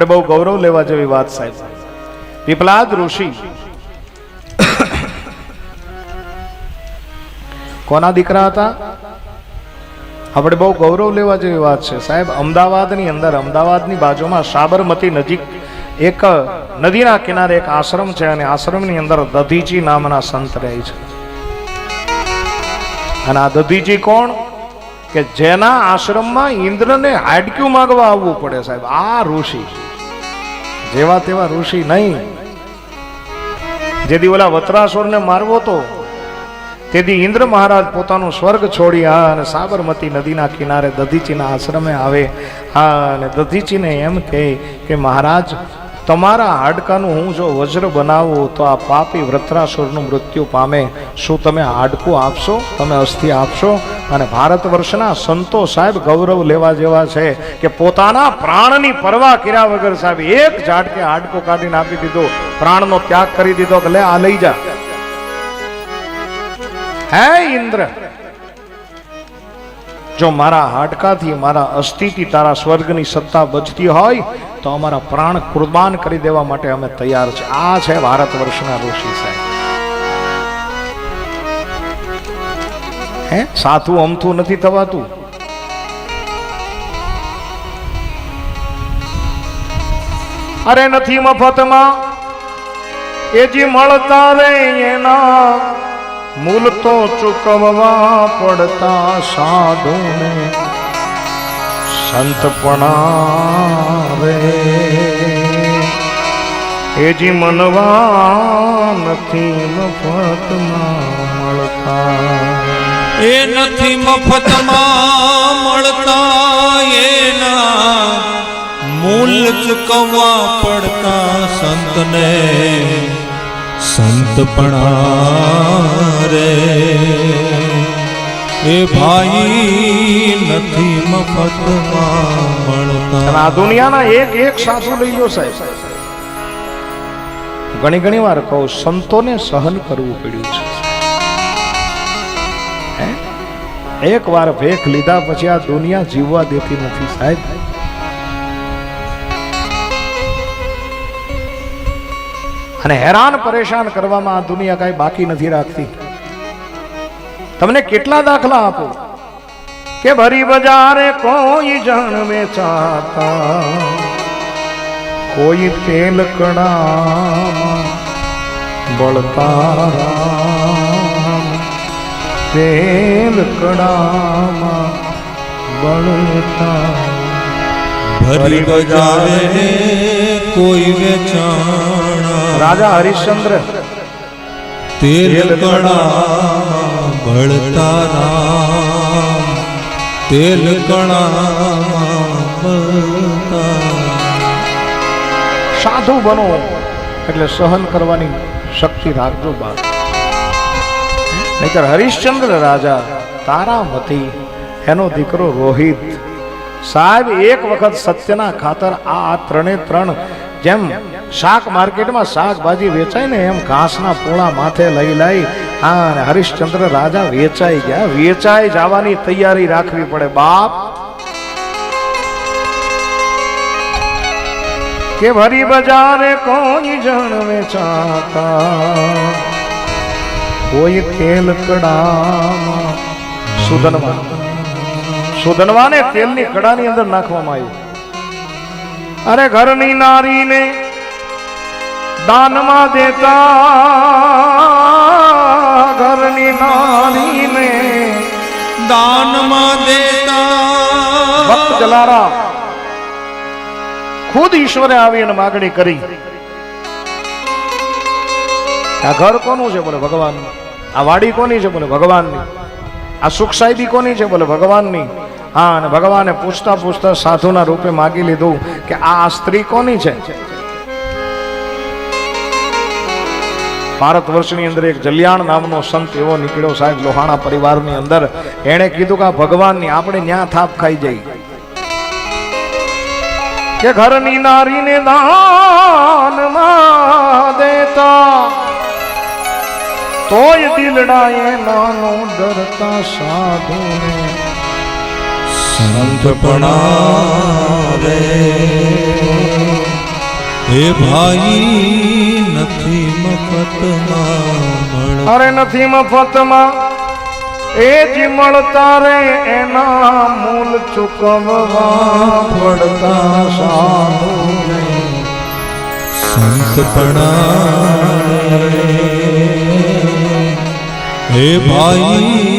આપણે બહુ ગૌરવ લેવા જેવી વાત સાહેબ. પીપલાદ ઋષિ. કોના દીકરા હતા? આપણે બહુ ગૌરવ લેવા જેવી વાત છે. સાહેબ, અમદાવાદની અંદર, અમદાવાદની બાજુમાં સાબરમતી નજીક એક નદીના કિનારે એક આશ્રમ છે અને આશ્રમની અંદર દધીજી નામના સંત રહે છે. અને આ દધીજી કોણ? કે જેના આશ્રમમાં ઇન્દ્રને હાડક્યું માગવા આવવું પડે સાહેબ. આ ઋષિ. જેવા તેવા ઋષિ નહીં. જેથી ઓલા વત્રાસુરને મારવો તો, તેથી ઇન્દ્ર મહારાજ પોતાનું સ્વર્ગ છોડી આ અને સાબરમતી નદીના કિનારે દધીચીના આશ્રમે આવે. હા, અને દધીચીને એમ કહે કે મહારાજ તમારા હાડકાનું હું જો વજ્ર બનાવું તો આ પાપી વૃત્રાસુરનું મૃત્યુ પામે. શું તમે હાડકું આપશો? તમે અસ્થિ આપશો? અને ભારત વર્ષના સંતો સાહેબ ગૌરવ લેવા જેવા છે કે પોતાના પ્રાણની પરવા કર્યા વગર સાહેબ એક ઝાટકે હાડકું કાઢીને આપી દીધો. પ્રાણનો ત્યાગ કરી દીધો કે લે આ લઈ જા. હે ઇન્દ્ર જો મારા હાડકાથી, મારા અસ્થિથી, તારા સ્વર્ગની સત્તા બચતી હોય, તો અમારા પ્રાણ કુરબાન કરી દેવા માટે અમે તૈયાર છે. આ છે ભારત વર્ષના ઋષિ સાહેબ. હે? સાથું અમથું નથી થવાતું? અરે નથી મફતમાં. એ જે મળતા રે એના મૂલ તો ચૂકવવા પડતા સાધુને સંતપણા રે એજી મનવા નથી મફતમાં મળતા. એ નથી મફતમાં મળતા એના મૂલ ચૂકવવા પડતા સંતને. સંતપણા એ ભાઈ નથી દુનિયાના એક એક સાસુ લઈ લો સાહેબ. ઘણી ઘણી વાર કહું, સંતોને સહન કરવું પડ્યું છે. એક વાર ભેખ લીધા પછી આ દુનિયા જીવવા દેતી નથી સાહેબ. અને હેરાન પરેશાન કરવામાં દુનિયા કાંઈ બાકી નથી રાખતી. તમને કેટલા દાખલા આપો? કે ભરી બજારે કોઈ જણ વેચાતા, કોઈ તેલ કણામાં બળતા, તેલ કડામાં બળતા. ભરી બજારે કોઈ વેચાણા રાજા હરિશ્ચંદ્ર. તેલ કણા બળતા રામ. તેલ કણા સાધુ બનો એટલે સહન કરવાની શક્તિ રાખજો બા નહીતર હરિશ્ચંદ્ર રાજા તારામતી એનો દીકરો રોહિત. સાહેબ એક વખત સત્યના ખાતર આ ત્રણે ત્રણ જેમ શાક માર્કેટમાં શાકભાજી વેચાય ને એમ ઘાસના પોળા માથે લઈ લઈ હા હરિશ્ચંદ્ર રાજા વેચાઈ ગયા. વેચાઈ જવાની તૈયારી રાખવી પડે બાપ. કે ભરી બજારે કોઈ જણ વેચાતા? કોઈ તેલ કડામાં સુધનવા સુધનવાને તેલની કડાની અંદર નાખવામાં આવ્યું. અરે ઘરની નારીને દાનમાં દેતા ઘરની નારીને દાનમાં દેતા ભક્ત જલારા ખુદ ઈશ્વરે આવી અને માગણી કરી. આ ઘર કોનું છે બોલે ભગવાન આ વાડી કોની છે બોલે ભગવાનની? આ સુખ સાહેબી કોની છે બોલે ભગવાનની? હા અને ભગવાને પૂછતા પૂછતા સાધુના રૂપે માગી લીધું કે આ સ્ત્રી કોની છે? ભારત વર્ષની અંદર એક જલિયાણ નામનો સંત એવો નીકળ્યો સાહેબ લોહાણા પરિવારની અંદર. એણે કીધું કે ભગવાનની આપણે ન્યા થાપ ખાઈ જઈ. કે ઘરની નારીને દાનમાં દેતા. તોય દિલડાએ નાનો ડરતા સાધુને સંતપણા રે હે ભાઈ નથી મફતમાં અરે નથી મફતમાં એ જ મળતા રે એના મૂલ ચૂકવવા. પડતા સાધુને સંતપણા હે ભાઈ